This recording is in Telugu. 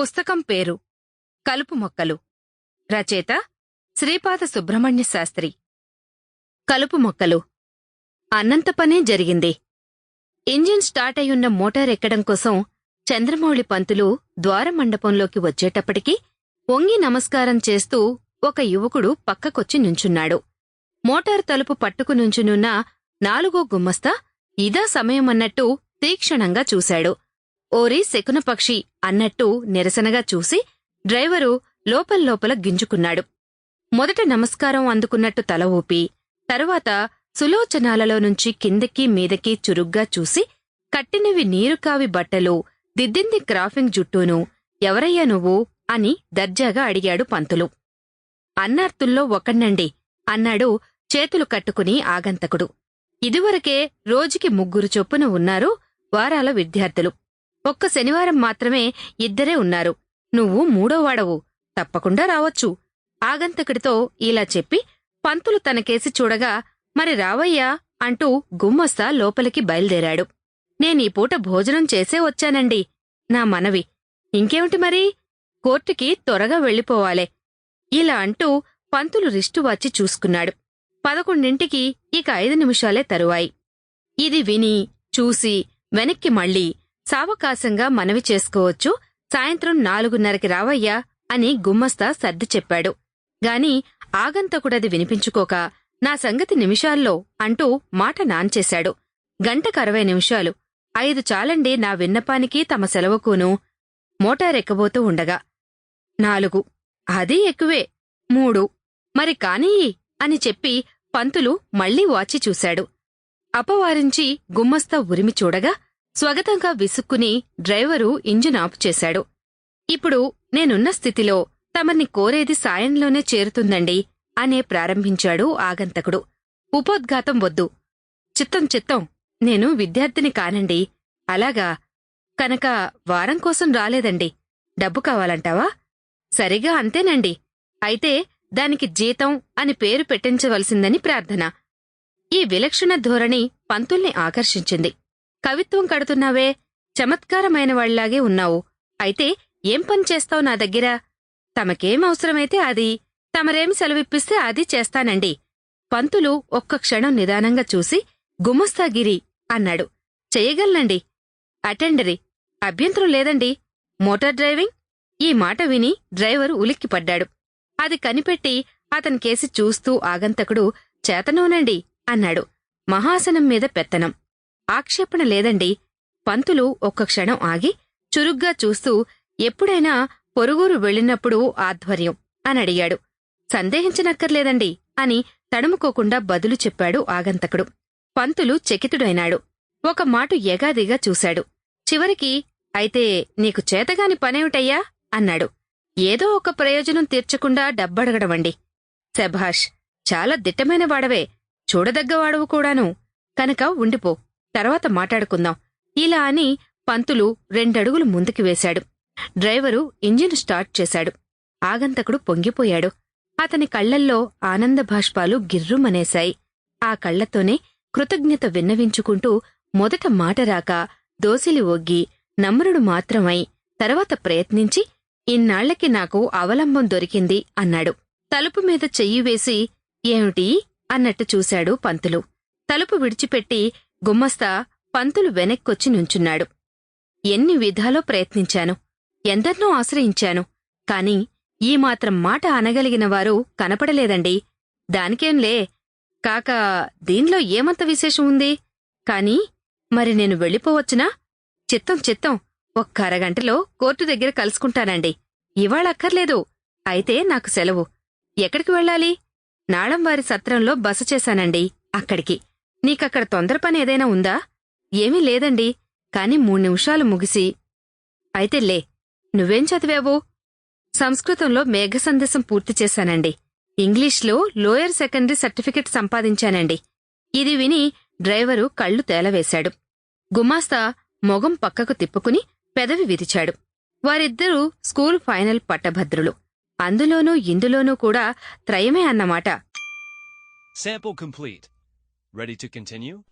పుస్తకం పేరు కలుపు మొక్కలు. రచయిత శ్రీపాద సుబ్రహ్మణ్య శాస్త్రి. కలుపు మొక్కలు. అన్నంత పనే జరిగింది. ఇంజిన్ స్టార్ట్ అయ్యున్న మోటార్ ఎక్కడం కోసం చంద్రమౌళి పంతులు ద్వారమండపంలోకి వచ్చేటప్పటికి వంగి నమస్కారం చేస్తూ ఒక యువకుడు పక్కకొచ్చి నుంచున్నాడు. మోటార్ తలుపు పట్టుకు నుంచునున్న నాలుగో గుమ్మస్తా ఇదా సమయమన్నట్టు తీక్షణంగా చూశాడు. ఓరి శకునపక్షి అన్నట్టు నిరసనగా చూసి డ్రైవరు లోపల్లోపల గింజుకున్నాడు. మొదట నమస్కారం అందుకున్నట్టు తల ఊపి తరువాత సులోచనాలలో నుంచి కిందకి మీదకి చురుగ్గా చూసి కట్టినవి నీరుకావి బట్టలు దిద్దింది క్రాఫింగ్ జుట్టూను ఎవరయ్యా నువ్వు? అని దర్జాగా అడిగాడు పంతులు. అన్నార్తుల్లో ఒకణ్ణండి అన్నాడు చేతులు కట్టుకుని ఆగంతకుడు. ఇదివరకే రోజుకి ముగ్గురు చొప్పున ఉన్నారు వారాల విద్యార్థులు. ఒక్క శనివారం మాత్రమే ఇద్దరే ఉన్నారు. నువ్వు మూడోవాడవు. తప్పకుండా రావచ్చు. ఆగంతకుడితో ఇలా చెప్పి పంతులు తనకేసి చూడగా మరి రావయ్యా అంటూ గుమ్మస్తా లోపలికి బయలుదేరాడు. నేనీ పూట భోజనం చేసే వచ్చానండి. నా మనవి. ఇంకేమిటి మరి? కోర్టుకి త్వరగా వెళ్ళిపోవాలే. ఇలా అంటూ పంతులు రిస్టు వచ్చి చూసుకున్నాడు. పదకొండింటికి ఇక ఐదు నిమిషాలే తరువాయి. ఇది విని చూసి వెనక్కి మళ్ళీ సావకాశంగా మనవి చేసుకోవచ్చు. సాయంత్రం నాలుగున్నరకి రావయ్యా అని గుమ్మస్తా సర్ది చెప్పాడు. గాని ఆగంతకుడది వినిపించుకోక నా సంగతి నిమిషాల్లో అంటూ మాట నాన్చేశాడు. గంటకు అరవై నిమిషాలు. ఐదు చాలండి నా విన్నపానికి తమ సెలవుకును. మోటారెక్కబోతూ ఉండగా నాలుగు. అదీ ఎక్కువే. మూడు. మరి కానీయి అని చెప్పి పంతులు మళ్ళీ వాచి చూశాడు. అపవారించి గుమ్మస్తా ఉరిమి చూడగా స్వగతంగా విసుక్కుని డ్రైవరు ఇంజిన్ ఆఫ్ చేశాడు. ఇప్పుడు నేనున్న స్థితిలో తమర్ని కోరేది సాయంలోనే చేరుతుందండి అనే ప్రారంభించాడు ఆగంతకుడు. ఉపోద్ఘాతం వద్దు. చిత్తం చిత్తం నేను విద్యార్థిని కానండి. అలాగా కనుక వారం కోసం రాలేదండి. డబ్బు కావాలంటావా? సరిగా అంతేనండి. అయితే దానికి జీతం అని పేరు పెట్టించవలసిందని ప్రార్థన. ఈ విలక్షణ ధోరణి పంతుల్ని ఆకర్షించింది. కవిత్వం కడుతున్నావే చమత్కారమైన వాళ్ళాగే ఉన్నావు. అయితే ఏం పని చేస్తావు నా దగ్గర? తమకేం అవసరమైతే అది తమరేమి సెలవిప్పిస్తే అది చేస్తానండి. పంతులు ఒక్క క్షణం నిదానంగా చూసి గుమస్తాగిరి అన్నాడు. చెయ్యగలనండి. అటెండరీ అభ్యంతరం లేదండి. Motor driving? ఈ మాట విని డ్రైవరు ఉలిక్కిపడ్డాడు. అది కనిపెట్టి అతనికేసి చూస్తూ ఆగంతకుడు చేతనోనండి అన్నాడు. మహాసనం మీద పెత్తనం. ఆక్షేపణ లేదండి. పంతులు ఒక్క క్షణం ఆగి చురుగ్గా చూస్తూ ఎప్పుడైనా పొరుగురు వెళ్ళినప్పుడు ఆధ్వర్యం అని అడిగాడు. సందేహించనక్కర్లేదండి అని తడుముకోకుండా బదులు చెప్పాడు ఆగంతకుడు. పంతులు చకితుడైనాడు. ఒక మాటు ఎగాదిగా చూశాడు. చివరికి అయితే నీకు చేతగాని పనేమిటయ్యా? అన్నాడు. ఏదో ఒక ప్రయోజనం తీర్చకుండా డబ్బడగడవండి. శభాష్ చాలా దిట్టమైన వాడవే. చూడదగ్గవాడవు కూడాను. కనుక ఉండిపో. తర్వాత మాట్లాడుకుందాం. ఇలా అని పంతులు రెండడుగులు ముందుకు వేశాడు. డ్రైవరు ఇంజిన్ స్టార్ట్ చేశాడు. ఆగంతకుడు పొంగిపోయాడు. అతని కళ్ళల్లో ఆనంద భాష్పాలు గిర్రుమనేశాయి. ఆ కళ్ళతోనే కృతజ్ఞత విన్నవించుకుంటూ మొదట మాట రాక దోసిలి ఒగ్గి నమ్రుడు మాత్రమై తర్వాత ప్రయత్నించి ఇన్నాళ్ళకి నాకు అవలంబం దొరికింది అన్నాడు. తలుపు మీద చెయ్యి వేసి ఏమిటి? అన్నట్టు చూశాడు పంతులు. తలుపు విడిచిపెట్టి గుమ్మస్తా పంతులు వెనక్కొచ్చి నుంచున్నాడు. ఎన్ని విధాలో ప్రయత్నించాను ఎందర్నో ఆశ్రయించాను కాని ఈ మాత్రం మాట అనగలిగిన వారు కనపడలేదండి. దానికేంలే కాక దీనిలో ఏమంత విశేషం ఉంది? కాని మరి నేను వెళ్ళిపోవచ్చునా? చిత్తం చిత్తం ఒక్క అరగంటలో కోర్టు దగ్గర కలుసుకుంటానండి. ఇవాళ అక్కర్లేదు అయితే నాకు సెలవు. ఎక్కడికి వెళ్ళాలి? నాళంవారి సత్రంలో బస చేశానండి అక్కడికి. నీకక్కడ తొందర పని ఏదైనా ఉందా? ఏమీ లేదండి కాని మూడు నిమిషాలు ముగిసి. అయితే లే నువ్వేం చదివావు? సంస్కృతంలో మేఘ సందేశం పూర్తి చేశానండి. ఇంగ్లీష్లో లోయర్ సెకండరీ సర్టిఫికెట్ సంపాదించానండి. ఇది విని డ్రైవరు కళ్ళు తేలవేశాడు. గుమాస్తా మొగం పక్కకు తిప్పుకుని పెదవి విరిచాడు వారిద్దరూ స్కూల్ ఫైనల్ పట్టభద్రులు. అందులోనూ ఇందులోనూ కూడా త్రయమే అన్నమాట. Ready to continue?